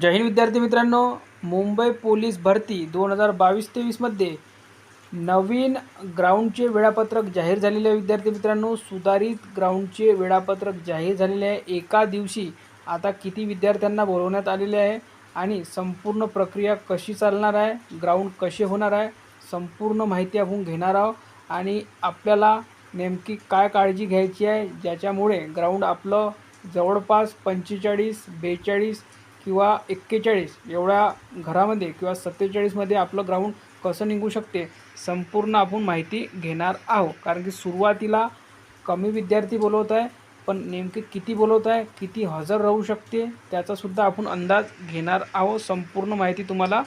जय हिंद विद्यार्थी मित्रांनो. मुंबई पोलीस भरती दोन हजार बावीस तेवीसमध्ये नवीन ग्राउंडचे वेळापत्रक जाहीर झालेले आहे विद्यार्थी मित्रांनो. सुधारित ग्राउंडचे वेळापत्रक जाहीर झालेले आहे. एका दिवशी आता किती विद्यार्थ्यांना बोलवण्यात आलेले आहे आणि संपूर्ण प्रक्रिया कशी चालणार आहे? ग्राउंड कसे होणार आहे? संपूर्ण माहिती आपण घेणार आहोत. आणि आपल्याला नेमकी काय काळजी घ्यायची आहे? ज्याच्यामुळे ग्राउंड आपलं जवळपास पंचेचाळीस बेचाळीस किंवा एक्केचाळीस एवढ्या घरामध्ये किंवा सत्तेचाळीसमध्ये आपलं ग्राउंड कसं निघू शकते संपूर्ण आपण माहिती घेणार आहोत. कारण की सुरुवातीला कमी विद्यार्थी बोलवत आहे पण नेमके किती बोलवत आहे किती हजर राहू शकते त्याचासुद्धा आपण अंदाज घेणार आहोत. संपूर्ण माहिती तुम्हाला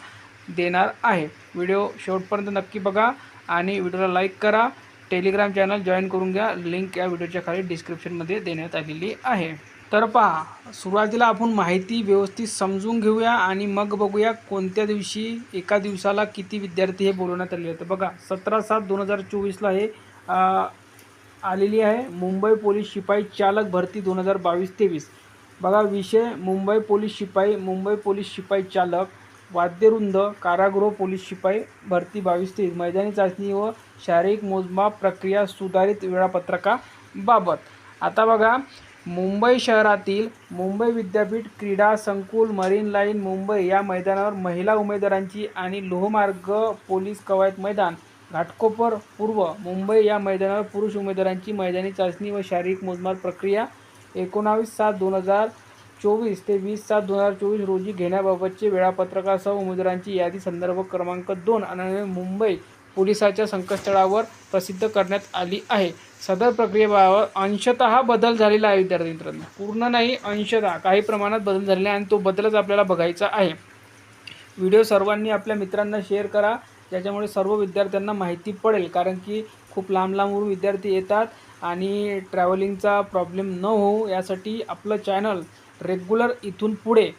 देणार आहे. व्हिडिओ शेवटपर्यंत नक्की बघा आणि व्हिडिओला लाईक करा. टेलिग्राम चॅनल जॉईन करून घ्या. लिंक या व्हिडिओच्या खाली डिस्क्रिप्शनमध्ये देण्यात आलेली आहे. तर पहा सुरुवातीला आपण माहिती व्यवस्थित समजून घेऊया आणि मग बघूया कोणत्या दिवशी एका दिवसाला किती विद्यार्थी हे बोलवण्यात आले तर बघा सतरा सात दोन हजार चोवीसला हे आलेली आहे. मुंबई पोलीस शिपाई चालक भरती दोन हजार बावीस तेवीस. बघा विषय मुंबई पोलीस शिपाई मुंबई पोलीस शिपाई चालक वाद्यवृंद कारागृह पोलीस शिपाई भरती बावीस तेवीस. मैदानी चाचणी व शारीरिक मोजमाप प्रक्रिया सुधारित वेळापत्रकाबाबत. आता बघा मुंबई शहरातील मुंबई विद्यापीठ क्रीडा संकुल मरीन लाईन मुंबई या मैदानावर महिला उमेदवारांची आणि लोहमार्ग पोलीस कवायत मैदान घाटकोपर पूर्व मुंबई या मैदानावर पुरुष उमेदवारांची मैदानी चाचणी व शारीरिक मोजमाप प्रक्रिया एकोणावीस सात दोन हजार चोवीस ते वीस सात दोन हजार चोवीस रोजी घेण्याबाबतचे वेळापत्रकासह उमेदवारांची यादी संदर्भ क्रमांक दोन आणि मुंबई पोलिसाच्या संकेतस्थळावर प्रसिद्ध करण्यात आली आहे. सदर प्रक्रियेबाबत अंशतः बदल झालेला आहे विद्यार्थी मित्रांनो. पूर्ण नाही अंशतः. काही प्रमाणात बदल झालेला आहे आणि तो बदलच आपल्याला बघायचा आहे. व्हिडिओ सर्वांनी आपल्या मित्रांना शेअर करा. ज्याच्यामुळे सर्व विद्यार्थ्यांना माहिती पडेल. कारण की खूप लांब लांबवरून विद्यार्थी येतात आणि ट्रॅव्हलिंगचा प्रॉब्लेम न होऊ यासाठी आपलं चॅनल रेग्युलर इथून पुढे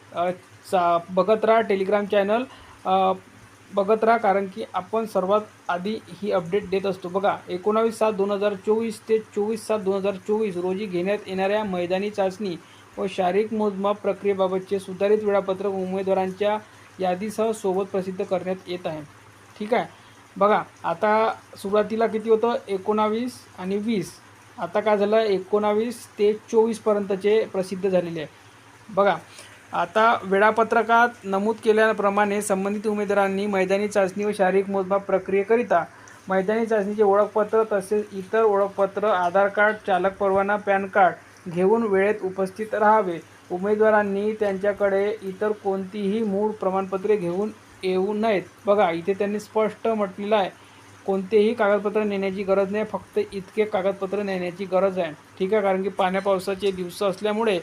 चा बघत राहा. टेलिग्राम चॅनल बघत राहा कारण की आपण सर्वात आधी ही अपडेट देत असतो. बघा एकोणावीस सात दोन हजार चोवीस ते चोवीस सात दोन हजार चोवीस रोजी घेण्यात येणाऱ्या मैदानी चाचणी व शारीरिक मोजमाप प्रक्रियेबाबतचे सुधारित वेळापत्रक उमेदवारांच्या यादीसह सोबत प्रसिद्ध करण्यात येत आहे. ठीक आहे? बघा आता सुरुवातीला किती होतं? एकोणावीस आणि वीस. आता काय झालं? एकोणावीस ते चोवीसपर्यंतचे प्रसिद्ध झालेले आहे. बघा आता वेळापत्रकात नमूद केल्याप्रमाणे संबंधित उमेदवारांनी मैदानी चाचणी व शारीरिक मोजमाप प्रक्रियेकरिता मैदानी चाचणीचे ओळखपत्र तसेच इतर ओळखपत्र आधार कार्ड चालक परवाना पॅन कार्ड घेऊन वेळेत उपस्थित राहावे. उमेदवारांनी त्यांच्याकडे इतर कोणतीही मूळ प्रमाणपत्रे घेऊन येऊ नयेत. बघा इथे त्यांनी स्पष्ट म्हटलेलं आहे. कोणतेही कागदपत्र नेण्याची गरज नाही फक्त इतके कागदपत्र नेण्याची गरज आहे. ठीक आहे कारण की पाण्या पावसाचे दिवस असल्यामुळे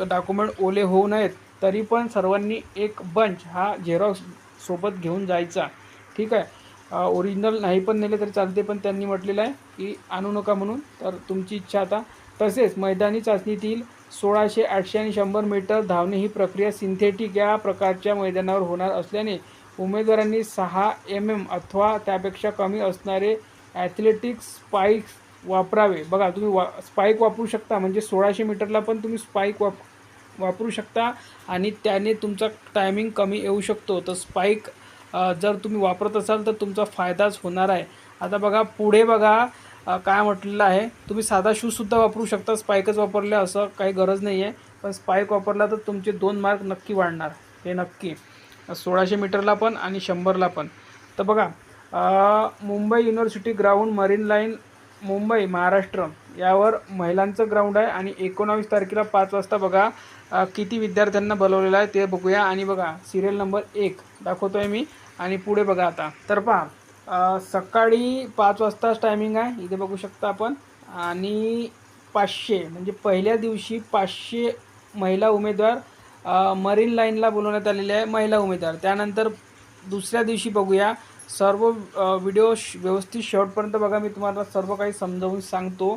डॉक्युमेंट ओले होऊ नयेत तरी पण सर्वांनी एक बंच हा झेरॉक्स सोबत घेऊन जायचा. ठीक आहे ओरिजिनल नाही पण नेले तरी चालते पण त्यांनी म्हटलेलं आहे की आणू नका म्हणून तर तुमची इच्छा आता तसेच. मैदानी चाचणीतील सोळाशे आठशे आणि शंभर मीटर धावणे ही प्रक्रिया सिंथेटिक या प्रकारच्या मैदानावर होणार असल्याने उमेदवारांनी सहा एम एम अथवा त्यापेक्षा कमी असणारे ॲथलेटिक्स स्पाईक्स वापरावे. बघा तुम्ही वा स्पाईक वापरू शकता म्हणजे सोळाशे मीटरला पण तुम्ही स्पाईक वाप वापरू शकता आणि त्याने तुमचा टायमिंग कमी येऊ शकतो. तर स्पाईक जर तुम्ही वापरत असाल तर तुमचा फायदाच होणार आहे. आता बघा पुढे बघा काय म्हटलेलं आहे. तुम्ही साधा शूजसुद्धा वापरू शकता स्पाईकच वापरले असं काही गरज नाही आहे पण स्पाईक वापरला तर तुमचे दोन मार्क नक्की वाढणार. हे नक्की. सोळाशे मीटरला पण आणि शंभरला पण. तर बघा Mumbai university ground marine line Mumbai Maharashtra यावर महिलांचं ग्राउंड आहे आणि एकोणावीस तारखेला पाच वाजता बघा किती विद्यार्थ्यांना बोलवलेलं आहे ते बघूया. आणि बघा सिरियल नंबर एक दाखवतो आहे मी. आणि पुढे बघा आता. तर पहा सकाळी पाच वाजताच टायमिंग आहे. इथे बघू शकता आपण. आणि पाचशे म्हणजे पहिल्या दिवशी पाचशे महिला उमेदवार मरीन लाईनला बोलवण्यात आलेले आहे महिला उमेदवार. त्यानंतर दुसऱ्या दिवशी बघूया. सर्व व्हिडिओ श व्यवस्थित शेवटपर्यंत बघा. मी तुम्हाला सर्व काही समजावून सांगतो.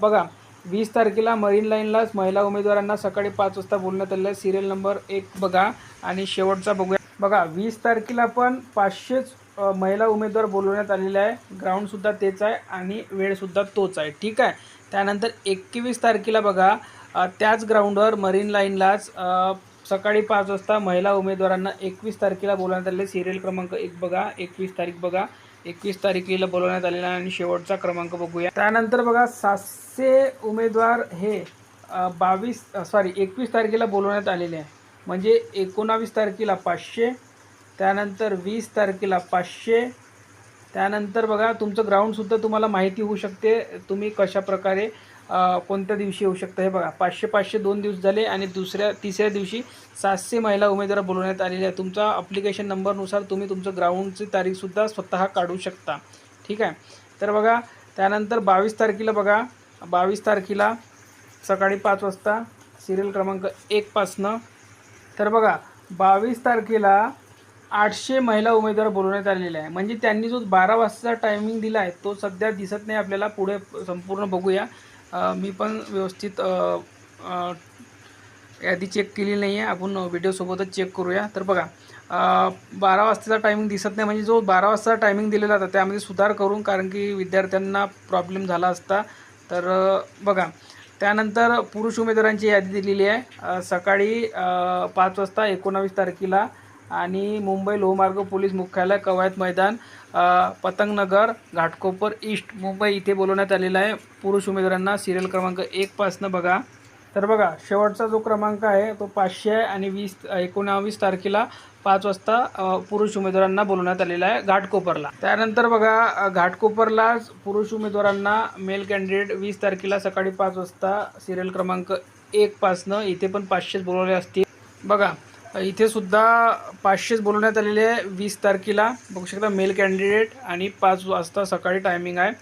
बघा. वीस तारखेला मरीन लाईनलाच महिला उमेदवारांना सकाळी पाच वाजता बोलण्यात आलेलं आहे. सिरियल नंबर एक बघा. आणि शेवटचा बघूया. बघा वीस तारखेला पण पाचशेच महिला उमेदवार बोलवण्यात आलेले आहे. ग्राउंडसुद्धा तेच आहे आणि वेळसुद्धा तोच आहे. ठीक आहे? त्यानंतर एकवीस तारखेला बघा. त्याच ग्राउंडवर मरीन लाईनलाच सकाळी पाच वाजता महिला उमेदवारांना एकवीस तारखेला बोलवण्यात आलेले सिरियल क्रमांक एक बघा एकवीस तारीख बघा एकवीस तारखेला बोलवण्यात आलेला आहे आणि शेवटचा क्रमांक बघूया. त्यानंतर बघा सातशे उमेदवार हे बावीस सॉरी एकवीस तारखेला बोलवण्यात आलेले आहे. म्हणजे एकोणावीस तारखेला पाचशे त्यानंतर वीस तारखेला पाचशे त्यानंतर बघा तुमचं ग्राउंडसुद्धा तुम्हाला माहिती होऊ शकते तुम्ही कशा प्रकारे कोणत्या दिवशी येऊ शकतं? हे बघा पाचशे पाचशे दोन दिवस झाले आणि दुसऱ्या तिसऱ्या दिवशी सातशे महिला उमेदवार बोलवण्यात आलेले आहे तुमचा अप्लिकेशन नंबरनुसार तुम्ही तुमचं ग्राउंडची तारीखसुद्धा स्वतः काढू शकता. ठीक आहे? तर बघा त्यानंतर बावीस तारखेला बघा बावीस तारखेला सकाळी पाच वाजता सिरियल क्रमांक एकपासनं तर बघा बावीस तारखेला आठशे महिला उमेदवार बोलवण्यात आलेले आहे म्हणजे त्यांनी जो बारा वाजता टायमिंग दिला आहे तो सध्या दिसत नाही. आपल्याला पुढे संपूर्ण बघूया. मी पण व्यवस्थित यादी चेक केली नाही आहे आपण व्हिडिओसोबतच चेक करूया. तर बघा बारा वाजताचा टायमिंग दिसत नाही. म्हणजे जो बारा वाजता टायमिंग दिलेला होता त्यामध्ये सुधार करून कारण की विद्यार्थ्यांना प्रॉब्लेम झाला असता. तर बघा त्यानंतर पुरुष उमेदवारांची यादी दिलेली आहे. सकाळी पाच वाजता एकोणावीस तारखेला आणि मुंबई लोहमार्ग पोलीस मुख्यालय कवायत मैदान पतंगनगर घाटकोपर ईस्ट. मुंबई इथे बोलवण्यात आलेला आहे. पुरुष उमेदवारांना सिरियल क्रमांक एकपासनं बघा. तर बघा शेवटचा जो क्रमांक आहे तो पाचशे आहे आणि वीस एकोणावीस तारखेला पाच वाजता पुरुष उमेदवारांना बोलवण्यात आलेला आहे घाटकोपरला. त्यानंतर बघा घाटकोपरलाच घाटकोपरला पुरुष उमेदवारांना मेल कॅन्डिडेट वीस तारखेला सकाळी पाच वाजता सिरियल क्रमांक एकपासनं इथे पण पाचशेच बोलवले असतील. बघा इथे सुद्धा पाचशेच बोलवण्यात आलेले आहे. वीस तारखेला बघू शकता मेल कॅन्डिडेट आणि पाच वाजता सकाळी टायमिंग आहे.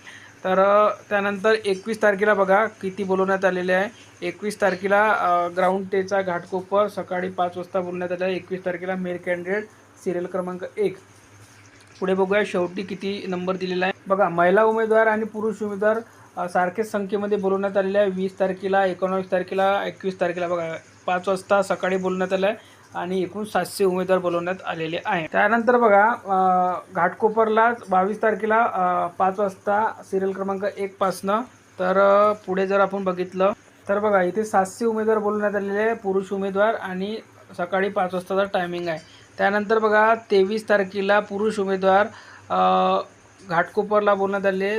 तर त्यानंतर एकवीस तारखेला बघा किती बोलवण्यात आलेले आहे. एकवीस तारखेला ग्राउंड टेचा घाटकोपर सकाळी पाच वाजता बोलवण्यात आलेला आहे. एकवीस तारखेला मेल कॅन्डिडेट सिरियल क्रमांक एक. पुढे बघूया शेवटी किती नंबर दिलेला आहे. बघा महिला उमेदवार आणि पुरुष उमेदवार सारखेच संख्येमध्ये बोलवण्यात आलेले आहे. वीस तारखेला एकोणावीस तारखेला एकवीस तारखेला बघा पाच वाजता सकाळी बोलवण्यात आलं आहे. आणि एकूण सातशे उमेदवार बोलवण्यात आलेले आहे. त्यानंतर बघा घाटकोपरला बावीस तारखेला पाच वाजता सिरियल क्रमांक एकपासनं तर पुढे जर आपण बघितलं तर बघा इथे सातशे उमेदवार बोलवण्यात आलेले आहे पुरुष उमेदवार आणि सकाळी पाच वाजताचा टायमिंग आहे. त्यानंतर बघा तेवीस तारखेला पुरुष उमेदवार घाटकोपरला बोलण्यात आले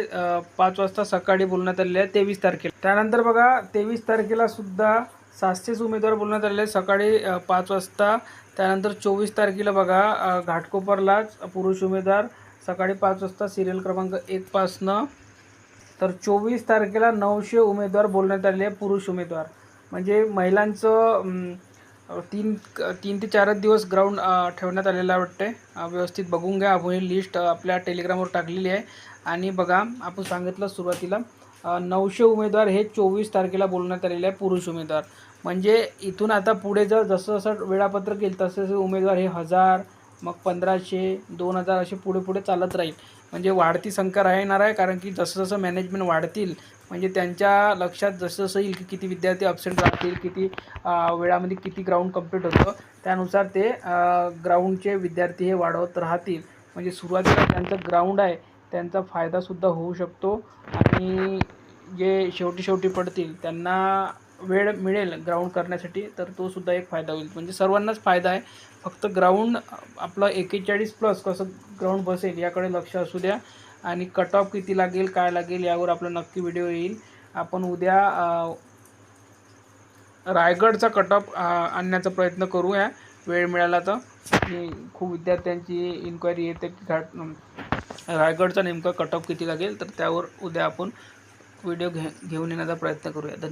पाच वाजता सकाळी बोलण्यात आलेले आहे तेवीस तारखेला. त्यानंतर बघा तेवीस तारखेला सुद्धा सातशेच उमेदवार बोलण्यात आलेले सकाळी पाच वाजता. त्यानंतर चोवीस तारखेला बघा घाटकोपरलाच पुरुष उमेदवार. सकाळी पाच वाजता सिरियल क्रमांक एकपासनं तर चोवीस तारखेला नऊशे उमेदवार बोलण्यात आलेले आहे पुरुष उमेदवार. म्हणजे महिलांचं तीन तीन ते चारच दिवस ग्राउंड ठेवण्यात आलेलं आहे वाटते व्यवस्थित बघून घ्या. आपण ही लिस्ट आपल्या टेलिग्रामवर टाकलेली आहे. आणि बघा आपण सांगितलं सुरुवातीला नऊशे उमेदवार हे चोवीस तारखेला बोलण्यात आलेले आहे पुरुष उमेदवार. म्हणजे इथून आता पुढे जर जसं जसं वेळापत्रक येईल तसे तसे उमेदवार हे हजार मग पंधराशे दोन हजार असे पुढे पुढे चालत राहील. म्हणजे वाढती संख्या राहणार आहे कारण की जसं जसं मॅनेजमेंट वाढतील म्हणजे त्यांच्या लक्षात जसं जसं येईल की किती विद्यार्थी अपसेंट राहतील किती वेळामध्ये किती ग्राउंड कंप्लीट होतं त्यानुसार ते ग्राउंडचे विद्यार्थी हे वाढवत राहतील. म्हणजे सुरुवातीला त्यांचं ग्राउंड आहे त्यांचा फायदासुद्धा होऊ शकतो आणि जे शेवटी शेवटी पडतील त्यांना वेळ मिळेल ग्राउंड करण्यासाठी तर तो सुद्धा एक फायदा होईल. म्हणजे सर्वांनाच फायदा आहे. फक्त ग्राउंड आपलं एकेचाळीस प्लस कसं ग्राउंड बसेल याकडे लक्ष असू द्या. आणि कट ऑफ किती लागेल काय लागेल यावर आपला नक्की व्हिडिओ येईल. आपण उद्या रायगडचा कट ऑफ आणण्याचा प्रयत्न करूया. वेळ मिळाला तर. खूप विद्यार्थ्यांची इन्क्वायरी येते की घाट रायगडचा नेमका कट ऑफ किती लागेल? तर त्यावर उद्या आपण व्हिडिओ घे घेऊन येण्याचा प्रयत्न करूया. धन्यवाद.